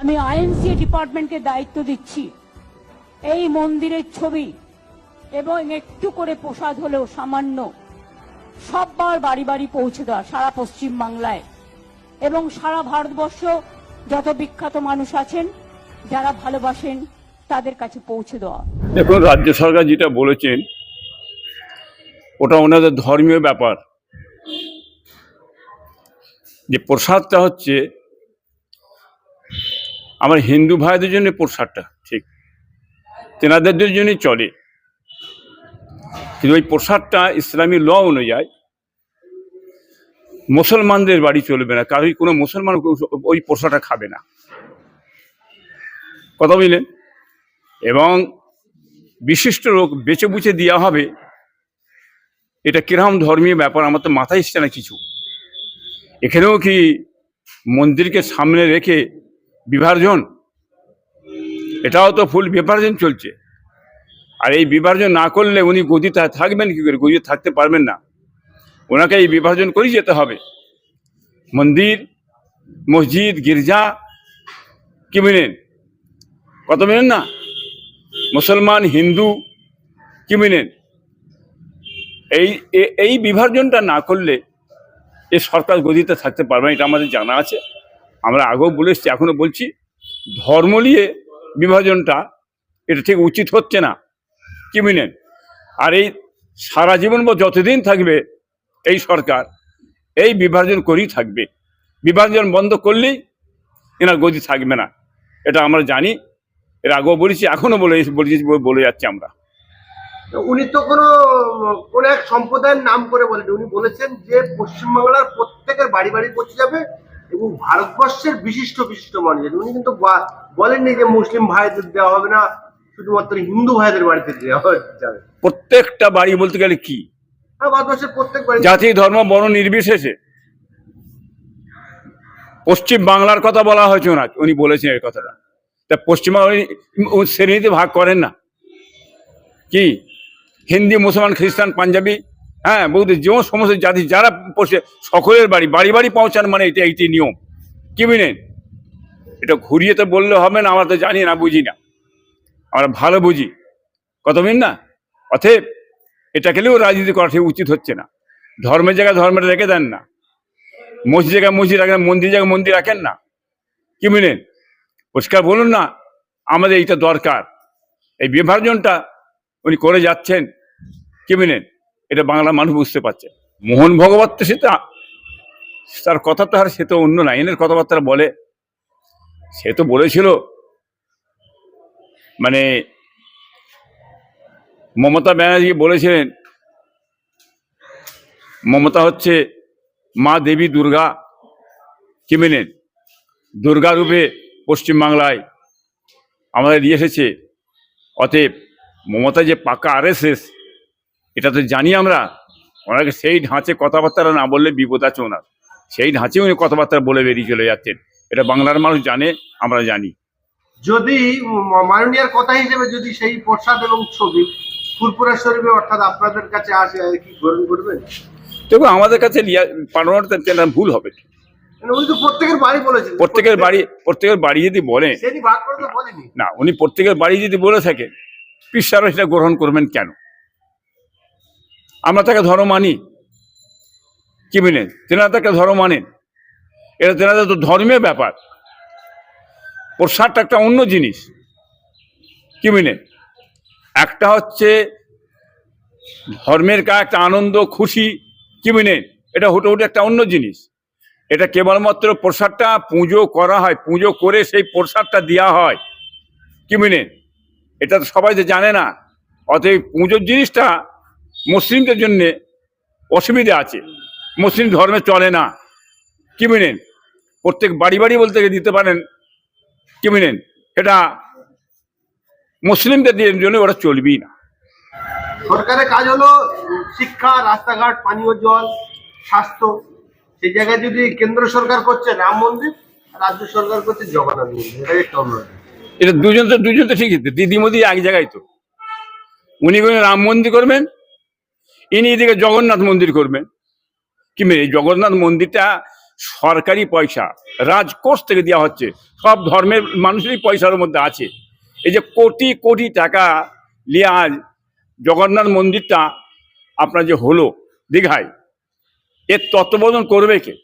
আমি আইএনসি ডিপার্টমেন্টকে দায়িত্ব দিচ্ছি। এই মন্দিরের ছবি এবং একটু করে প্রসাদ হলেও সামান্য। সববার বাড়ি বাড়ি পৌঁছে দেওয়া সারা পশ্চিম বাংলায় এবং সারা ভারতবর্ষ যত বিখ্যাত মানুষ আছেন, যারা ভালোবাসেন, তাদের কাছে পৌঁছে দেওয়া। দেখুন, রাজ্য সরকার যেটা বলেছেন, ওটা ওনাদের ধর্মীয় ব্যাপার। যে প্রসাদটা হচ্ছে আমার হিন্দু ভাইদের জন্য প্রসাদটা, ঠিক। তেনাদের জন্যই চলে। কিন্তু ওই প্রসাদটা ইসলামী ল অনুযায়ী মুসলমানদের বাড়ি চলবে না, কারণ কোনো মুসলমান ওই প্রসাদটা খাবে না। কথা বুঝলেন? এবং বিশিষ্ট লোক বেছে বুঝে দেওয়া হবে, এটা কীরকম ধর্মীয় ব্যাপার, আমার তো মাথায় এসছে না কিছু। এখানেও কি মন্দিরকে সামনে রেখে বিভাজন এটাও তো ফুল বিভাজন চলছে। আর এই বিভাজন না করলে উনি গদিতে থাকবেন কি করে? গদিতে থাকতে পারবেন না। ওনাকে এই বিভাজন করেই যেতে হবে। মন্দির, মসজিদ, গির্জা, কি মিলেন কত মিলেন না? মুসলমান, হিন্দু, কি মিলেন এই এই বিভাজনটা না করলে এ সরকার গদিতে থাকতে পারবে না, এটা আমাদের জানা আছে। আমরা আগেও বলে এসছি, এখনও বলছি, ধর্ম নিয়ে বিভাজনটা এটা ঠিক উচিত হচ্ছে না। কি মিলেন আর এই সারা জীবন বা যতদিন থাকবে এই সরকার, এই বিভাজন করেই থাকবে। বিভাজন বন্ধ করলেই এনার গদি থাকবে না। এটা আমরা জানি, এর আগেও বলেছি, এখনও বলে বলেছি বলে যাচ্ছি আমরা। উনি তো কোনো, কোন এক সম্প্রদায়ের নাম করে বলেন উনি বলেছেন যে পশ্চিমবাংলার প্রত্যেকের বাড়ি বাড়ি পৌঁছে যাবে এবং ভারতবর্ষের বিশিষ্ট বিশিষ্ট মানুষ। উনি কিন্তু বলেননি যে মুসলিম ভাইদের দেওয়া হবে না শুধুমাত্র হিন্দু ভাইদের বাড়িতে দেওয়া যাবে প্রত্যেকটা বাড়ি বলতে গেলে কি? হ্যাঁ ভারতবর্ষের প্রত্যেক বাড়ি জাতি ধর্ম বর্ণ নির্বিশেষে। পশ্চিম বাংলার কথা বলা হয়েছে ওনাকে উনি বলেছেন এই কথাটা। তা পশ্চিমবঙ্গ শ্রেণীতে ভাগ করেন না। কি? হিন্দি মুসলমান খ্রিস্টান পাঞ্জাবি হ্যাঁ বৌদ্ধ যে সমস্ত জাতি, যারা পড়ছে সকলের বাড়ি বাড়ি বাড়ি পৌঁছান মানে এটা এইটি নিয়ম। কি বুঝলেন এটা ঘুরিয়ে তো বললে হবে না, আমরা তো জানি না, বুঝি না। আমরা ভালো বুঝি। কত মিন না? অতএব এটা খেলেও রাজনীতি করা ঠিক উচিত হচ্ছে না। ধর্মের জায়গায় ধর্মের রেখে দেন না। মসজিদ জায়গায় মসজিদ রাখেন, মন্দির জায়গায় মন্দির রাখেন না। কি মিলেন পরিষ্কার বলুন না, আমাদের এইটা দরকার। এই বিভাজনটা উনি করে যাচ্ছেন। কি মিলেন এটা বাংলা মানুষ বুঝতে পারছে। মোহন ভগবত তো সে তার কথা তো আর সে তো অন্য লাইনের কথাবার্তা বলে। সে তো বলেছিল মানে মমতা ব্যানার্জি বলেছিলেন, মমতা হচ্ছে মা দেবী দুর্গা কি মেনেন দুর্গা রূপে পশ্চিমবাংলায় আমাদের নিয়ে এসেছে। অতএব মমতা যে পাকা আরএসএস এটা তো জানি আমরা। ওনাকে সেই ঢাঁচে কথাবার্তা না বললে বিপদ আছে ওনার। সেই ঢাঁচে উনি কথাবার্তা বলে বেরিয়ে চলে যাচ্ছেন। এটা বাংলার মানুষ জানে আমরা জানি। যদি মাননীয়ার কথা হিসেবে যদি সেই প্রসাদ এবং ছবি ফুরপুরা শরীফে অর্থাৎ আপনাদের কাছে আসে কি গ্রহণ করবেন? দেখুন আমাদের কাছে পাঠানোটা ভুল হবে। মানে উনি তো প্রত্যেকের বাড়ি বলেছেন। প্রত্যেকের বাড়ি যদি বলে না উনি প্রত্যেকের বাড়ি যদি বলে থাকেন পিসারা সেটা গ্রহণ করবেন কেন? আমরা তাকে ধর্ম মানি। কি মিলেন তেনারা তাকে ধর্ম মানেন। এটা তেনাদের তো ধর্মীয় ব্যাপার। প্রসাদটা একটা অন্য জিনিস। কি মিলেন একটা হচ্ছে ধর্মের কা একটা আনন্দ, খুশি। কি মিলেন এটা হুটো হুটো একটা অন্য জিনিস। এটা কেবলমাত্র প্রসাদটা পুজো করা হয়। পুজো করে সেই প্রসাদটা দেওয়া হয়। কি মিলেন এটা তো সবাই তো জানে না। অতএব পুজোর জিনিসটা মুসলিমদের জন্য অসুবিধা আছে। মুসলিম ধর্মে চলে না। কি মিলেন প্রত্যেক বাড়ি বাড়ি বলতে গিয়ে দিতে পারেন। কি মিলেন এটা মুসলিমদের দিয়ে- জন্য ওরা চলবেই না। সরকারের কাজ হলো শিক্ষা রাস্তাঘাট পানীয় জল স্বাস্থ্য। সেই জায়গায় যদি কেন্দ্র সরকার করছে রাম মন্দির রাজ্য সরকার করছে জগন্নাথ মন্দির। এটা একটা এটা দুজন তো দুজন তো ঠিকই। তো দিদি মোদি এক জায়গায় তো। উনি রাম মন্দির করবেন ইনি এদিকে জগন্নাথ মন্দির করবেন। কি এই জগন্নাথ মন্দিরটা সরকারি পয়সা, রাজকোষ থেকে দেওয়া হচ্ছে। সব ধর্মের মানুষেরই পয়সার মধ্যে আছে। এই যে কোটি কোটি টাকা নিয়ে আজ জগন্নাথ মন্দিরটা আপনার যে হলো দীঘায়, এর তত্ত্বাবধান করবে কে?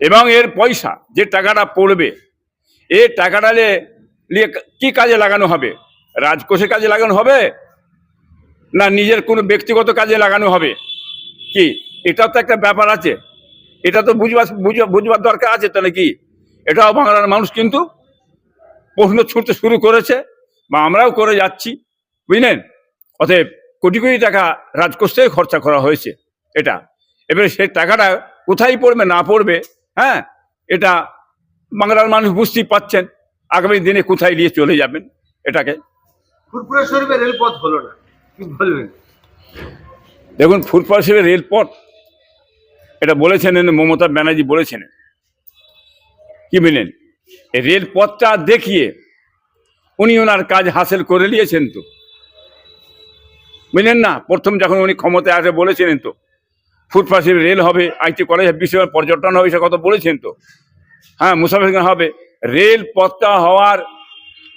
এবং এর পয়সা, যে টাকাটা পড়বে, এ টাকাটা নিয়ে কি কাজে লাগানো হবে? রাজকোষে কাজে লাগানো হবে না নিজের কোনো ব্যক্তিগত কাজে লাগানো হবে? কি? এটাও তো একটা ব্যাপার আছে। এটা তো বুঝবার বুঝবার দরকার আছে তাহলে কি এটাও বাংলার মানুষ কিন্তু প্রশ্ন ছুটতে শুরু করেছে বা আমরাও করে যাচ্ছি, বুঝলেন? অতএব কোটি কোটি টাকা রাজকোষ খরচা করা হয়েছে এটা। এবারে সেই টাকাটা কোথায় পড়বে, না পড়বে হ্যাঁ? এটা বাংলার মানুষ বুঝতেই পাচ্ছেন আগামী দিনে কোথায় নিয়ে চলে যাবেন এটাকে? রেলপথ হলো না। দেখুন ফুটপাথ হিসেবে রেলপথ, এটা বলেছেন মমতা ব্যানার্জি বলেছেন। কি বললেন? রেলপথটা দেখিয়ে উনি ওনার কাজ হাসিল করে নিয়েছেন তো। বুঝলেন না? প্রথম যখন উনি ক্ষমতায় আসে বলেছিলেন তো ফুটপাথ রেল হবে, আইটি কলেজ, বিশ্ব পর্যটন হবে সে কথা বলেছেন তো। হ্যাঁ মুসাফির হবে। রেল পথটা হওয়ার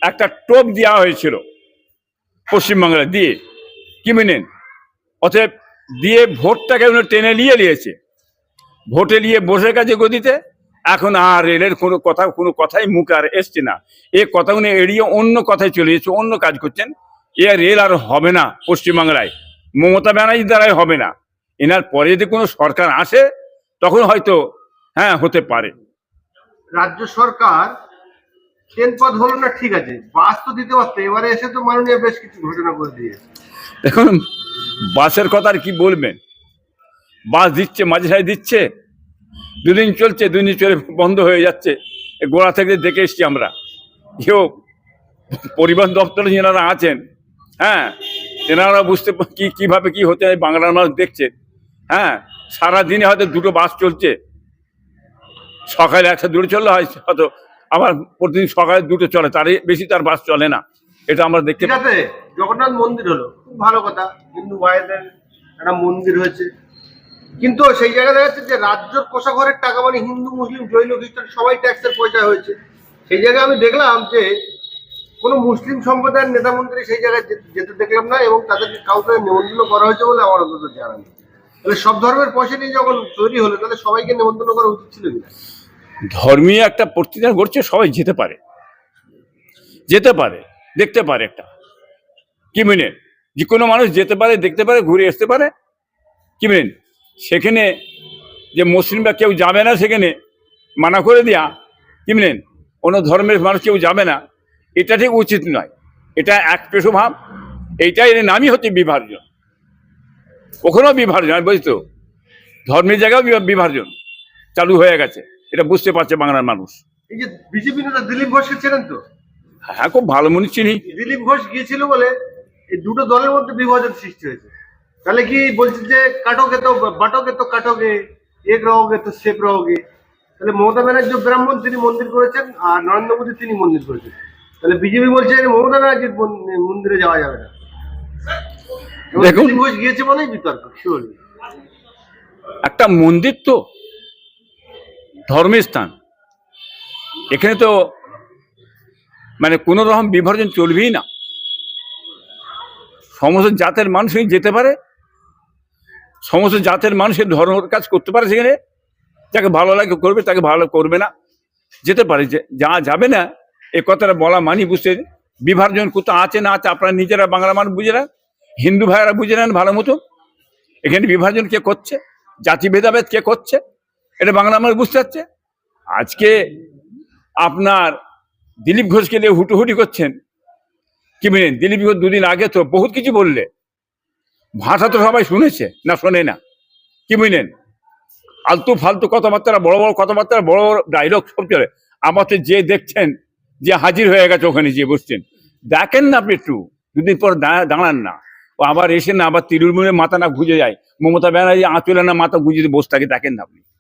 একটা টোপ দেওয়া হয়েছিল পশ্চিমবাংলা দিয়ে। কি মেনেন? অতএব দিয়ে ভোটটাকে উনি টেনে নিয়ে নিয়েছে। ভোটে নিয়ে বসে গেছে গদিতে, এখন আর রেলের কোনো কথা, কোনো কথাই মুখে আর এসছে না। এ কথা উনি এড়িয়ে অন্য কথায় চলে যাচ্ছে অন্য কাজ করছেন। এ রেল আর হবে না পশ্চিমবাংলায়। মমতা ব্যানার্জির দ্বারাই হবে না। এনার পরে যদি কোনো সরকার আসে, তখন হয়তো হ্যাঁ হতে পারে। রাজ্য সরকার ট্রেন পথ হলো না, ঠিক আছে। বাস তো দিতে পারতো, এবারে এসে তো মাননীয় বেশ কিছু ঘোষণা করে দিয়েছে। দেখুন বাসের কথা আর কি বলবেন? বাস দিচ্ছে মাঝে সাঝে দিচ্ছে, দুদিন চলছে, দুদিন চলে বন্ধ হয়ে যাচ্ছে। গোড়া থেকে দেখে এসছি আমরা। কেউ পরিবহন দপ্তরে যেনারা আছেন হ্যাঁ তেনারা বুঝতে কি, কীভাবে কি হতে হয় বাংলার মানুষ দেখছে। হ্যাঁ সারা দিনে হয়তো দুটো বাস চলছে। সকালে একটা দুটো চললে হয় হয়তো আবার প্রতিদিন সকালে দুটো চলে তার বেশি তার বাস চলে না। এটা আমরা দেখতে দীঘাতে জগন্নাথ মন্দির হলো। খুব ভালো কথা। হিন্দু ভাইদের একটা মন্দির হয়েছে। কিন্তু সেই জায়গায় দেখা যাচ্ছে যে রাজ্যর কোষাঘরের টাকা মানে হিন্দু মুসলিম জৈন খ্রিস্টান সবাই ট্যাক্সের পয়সা হয়েছে। সেই জায়গায় আমি দেখলাম যে কোনো মুসলিম সম্প্রদায়ের নেতা মন্ত্রী সেই জায়গায় যেতে দেখলাম না এবং তাদেরকে কাউকে নিমন্ত্রণ করা হয়েছে বলে আমার অন্তত জানা নেই। তাহলে সব ধর্মের পয়সা নিয়ে যখন তৈরি হলো তাহলে সবাইকে নিমন্ত্রণ করা উচিত ছিল কিনা? ধর্মীয় একটা বক্তৃতা করছে সবাই যেতে পারে। যেতে পারে। দেখতে পারে একটা। কি মিনেন যে কোনো মানুষ যেতে পারে, দেখতে পারে, ঘুরে আসতে পারে। কি মিনেন সেখানে যে মুসলিমরা কেউ যাবে না সেখানে মানা করে দেয়া। কি মিনেন অন্য ধর্মের মানুষ কেউ যাবে না। এটা ঠিক উচিত নয়। এটা এক পেশো ভাব। এইটাই এর নামই হচ্ছে বিভাজন। ওখানেও বিভাজন, আমি বলছি তো, ধর্মের জায়গাও বিভা- বিভাজন চালু হয়ে গেছে। এটা বুঝতে পারছে বাংলার মানুষ। এই যে বিজেপি নেতা দিলীপ ঘোষকে চেনেন তো? হ্যাঁ, হ্যাঁ খুব ভালো মনে চিনি। দিলীপ ঘোষ গিয়েছিল বলে এই দুটো দলের মধ্যে বিভাজন সৃষ্টি হয়েছে। তাহলে কি বলছে যে কাটকে তো বাটকে তো কাটকে এক রহোগে তো সেপ রহোগে। তাহলে মমতা ব্যানার্জি ব্রাহ্মণ তিনি মন্দির করেছেন আর নরেন্দ্র মোদী তিনি মন্দির করেছেন। তাহলে বিজেপি বলছে মমতা ব্যানার্জির মন্দিরে যাওয়া যাবে না। দেখুন। ঘোষ গিয়েছে বলেই বিতর্ক একটা মন্দির তো ধর্মের স্থান এখানে তো মানে কোনো রকম বিভাজন চলবেই না। সমস্ত জাতের মানুষই যেতে পারে, সমস্ত জাতের মানুষের ধর্মের কাজ করতে পারে সেখানে, যাকে ভালো লাগে করবে, তাকে ভালো করবে না। যেতে পারে, যে যা যাবে না, এ কথাটা বলা মানি বুঝতে বিভাজন কোথাও আছে না আছে, আপনারা নিজেরা বাংলা মানুষ বুঝে নেন, হিন্দু ভাইয়েরা বুঝে নেন ভালো মতো। এখানে বিভাজন কে করছে, জাতি ভেদাভেদ কে করছে, এটা বাংলা মানুষ বুঝতে পারছে আজকে আপনার দিলীপ ঘোষকে নিয়ে হুটোহুটি করছেন। কি বলেন? দিলীপ ঘোষ দুদিন আগে তো বহুত কিছু বললে। ভাষা তো সবাই শুনেছে, না শোনে না। কি বুঝলেন আলতু ফালতু কথাবার্তা, বড় বড় কথাবার্তা, বড় বড় ডায়লগ সব চলে। আমার তো যে দেখছেন, যে হাজির হয়ে গেছে ওখানে যে বসছেন। দেখেন না আপনি একটু, দুদিন পর দাঁড়া- দাঁড়ান না। ও আবার এসে না, আবার তৃণমূলের মাথা না গুজে যায়। মমতা ব্যানার্জি আঁচলে না মাথা গুজে বসে থাকে, দেখেন না আপনি।